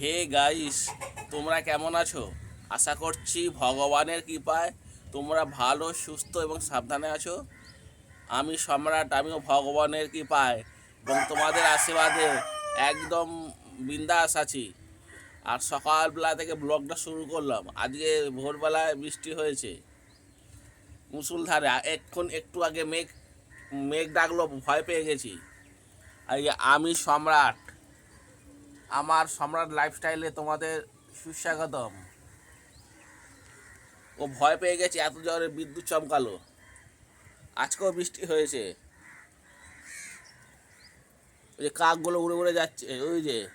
Hey guys, তোমরা কেমন আছো? আশা করছি ভগবানের কৃপায় তোমরা ভালো, সুস্থ এবং সাবধানে আছো। আমি সম্রাট, আমিও ভগবানের কৃপায় এবং তোমাদের আশীর্বাদে একদম বিন্দাস আছি। আর সকালবেলা থেকে ব্লগটা শুরু করলাম। আজকে ভোরবেলায় বৃষ্টি হয়েছে। মুসুলধারে এক্ষণ একটু আগে মেঘ মেঘ ডাকলো, ভয় পেয়ে গেছি। আমি সম্রাট আমার সম্রাট লাইফস্টাইলে তোমাদের সুস্বাগতম। ও ভয় পেয়ে গেছে, এত জ্বরে বিদ্যুৎ চমকালো। আজকেও বৃষ্টি হয়েছে। ওই যে কাকগুলো উড়ে উড়ে যাচ্ছে, ওই যে।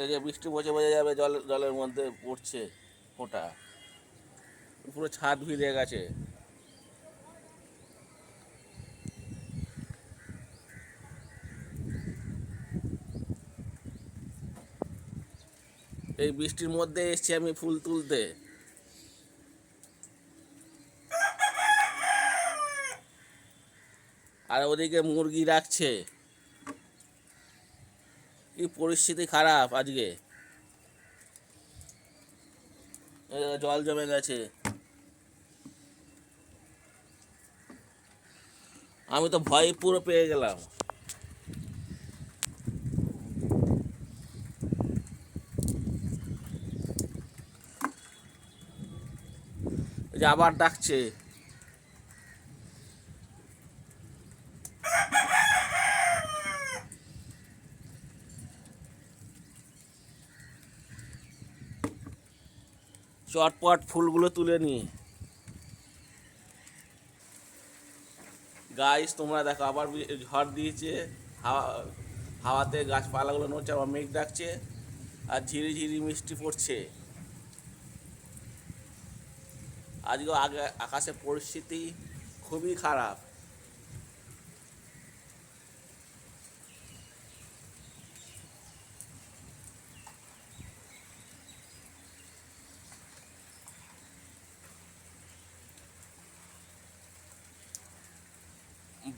এই যে বৃষ্টি বোঝে বোঝে যাবে, জল, জলের মধ্যে পড়ছে ফোঁটা। পুরো ছাদ ভিজে গেছে। এই বৃষ্টির মধ্যে এসছি আমি ফুল তুলতে। আর ওদিকে মুরগি রাখছে। কি পরিস্থিতি খারাপ আজকে। জল জমে গেছে। আমি তো ভয় পুরো পেয়ে গেলাম। আবার ডাকছে। চটপট ফুলগুলো তুলে নিয়ে। গাইস তোমরা দেখো, আবার ঝড় দিয়েছে। হাওয়া, হাওয়াতে গাছপালাগুলো নড়ছে, আবার মেঘ ডাকছে, আর ঝিরি ঝিরি মিষ্টি পড়ছে। আজকে আগে আকাশের পরিস্থিতি খুবই খারাপ।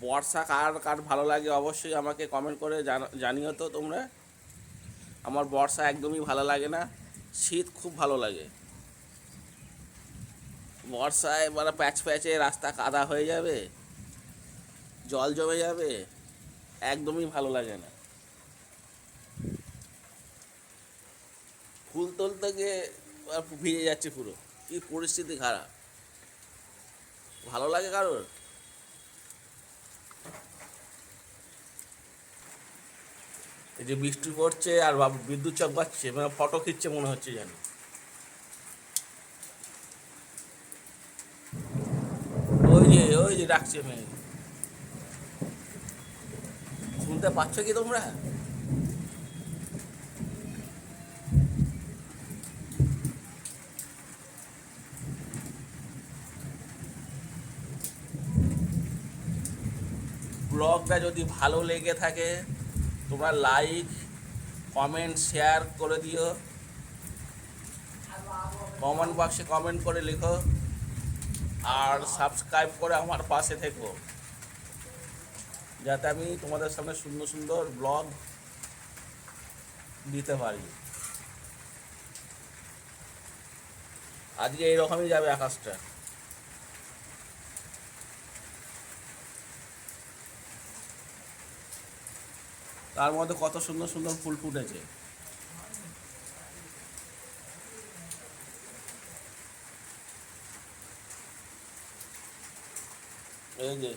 বর্ষা কার কার ভালো লাগে অবশ্যই আমাকে কমেন্ট করে জানা- জানিও তো তোমরা। আমার বর্ষা একদমই ভালো লাগে না, শীত খুব ভালো লাগে। বর্ষায় মানে প্যাচ প্যাচে রাস্তা কাদা হয়ে যাবে, জল জমে যাবে, একদমই ভালো লাগে না। ফুল তুলতে গিয়ে ভিজে যাচ্ছে পুরো, কি পরিস্থিতি খারাপ। ভালো লাগে কারোর? এই যে বৃষ্টি পড়ছে আর বিদ্যুৎ চমকাচ্ছে মানে ফটো খিচ্ছে মনে হচ্ছে যেন। ওই যে ওই যে ডাকছে মেয়ে। শুনতে পাচ্ছ কি তোমরা? ব্লগটা যদি ভালো লেগে থাকে তোমরা লাইক কমেন্ট শেয়ার করে দিও। কমেন্ট বক্সে কমেন্ট করে লিখো। আর সাবস্ক্রাইব করে আমার পাশে থেকো। যাতে আমি তোমাদের সামনে সুন্দর সুন্দর ব্লগ দিতে পারি। আজকে এইরকমই যাবে আকাশটা। তার মধ্যে কত সুন্দর সুন্দর ফুল ফুটেছে। এই যে।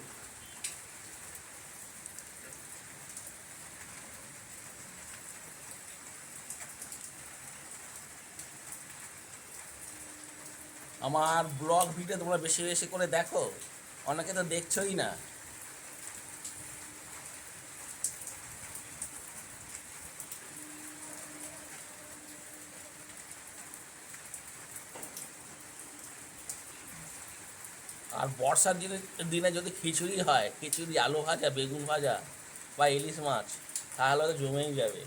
আমার ব্লগ ভিডিও তোমরা বেশি বেশি করে দেখো। অনেকে তো দেখছোই না। আর বর্ষার দিনে দিনে যদি খিচুড়ি হয়, খিচুড়ি, আলু ভাজা, বেগুন ভাজা বা ইলিশ মাছ, তাহলে তো জমেই যাবে।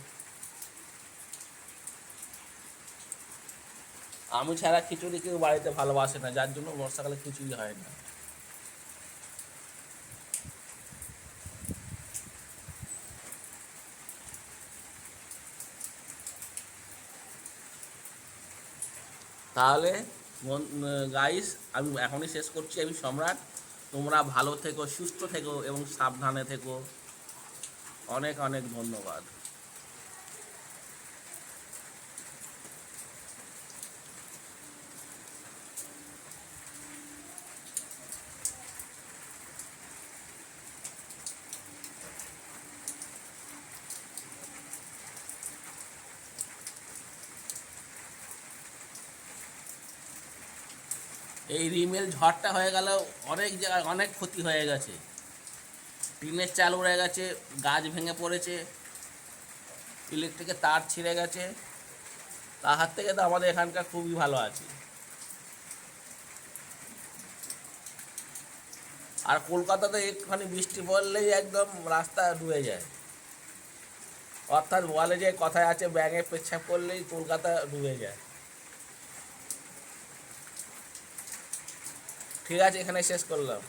আমি ছাড়া খিচুড়ি কেউ বাড়িতে ভালোবাসে না, যার জন্য বর্ষাকালে খিচুড়ি হয় না। তাহলে গাইস আমি এখনই শেষ করছি, আমি সম্রাট। তোমরা ভালো থেকো, সুস্থ থেকো এবং সাবধানে থেকো। অনেক অনেক ধন্যবাদ। এই রিমেল ঝড়টা হয়ে গেল, অনেক জায়গায় অনেক ক্ষতি হয়ে গেছে। টিনের চাল উড়ে গেছে, গাছ ভেঙে পড়েছে, ইলেকট্রিকের তার ছিঁড়ে গেছে। তার হাত থেকে তো আমাদের এখানকার খুবই ভালো আছে। আর কলকাতাতে একটুখানি বৃষ্টি পড়লেই একদম রাস্তা ডুবে যায়। অর্থাৎ বলে যে কথায় আছে ব্যাঙে পেচ্ছাপ করলেই কলকাতা ডুবে যায়। ঠিক আছে এখানে শেষ করলাম।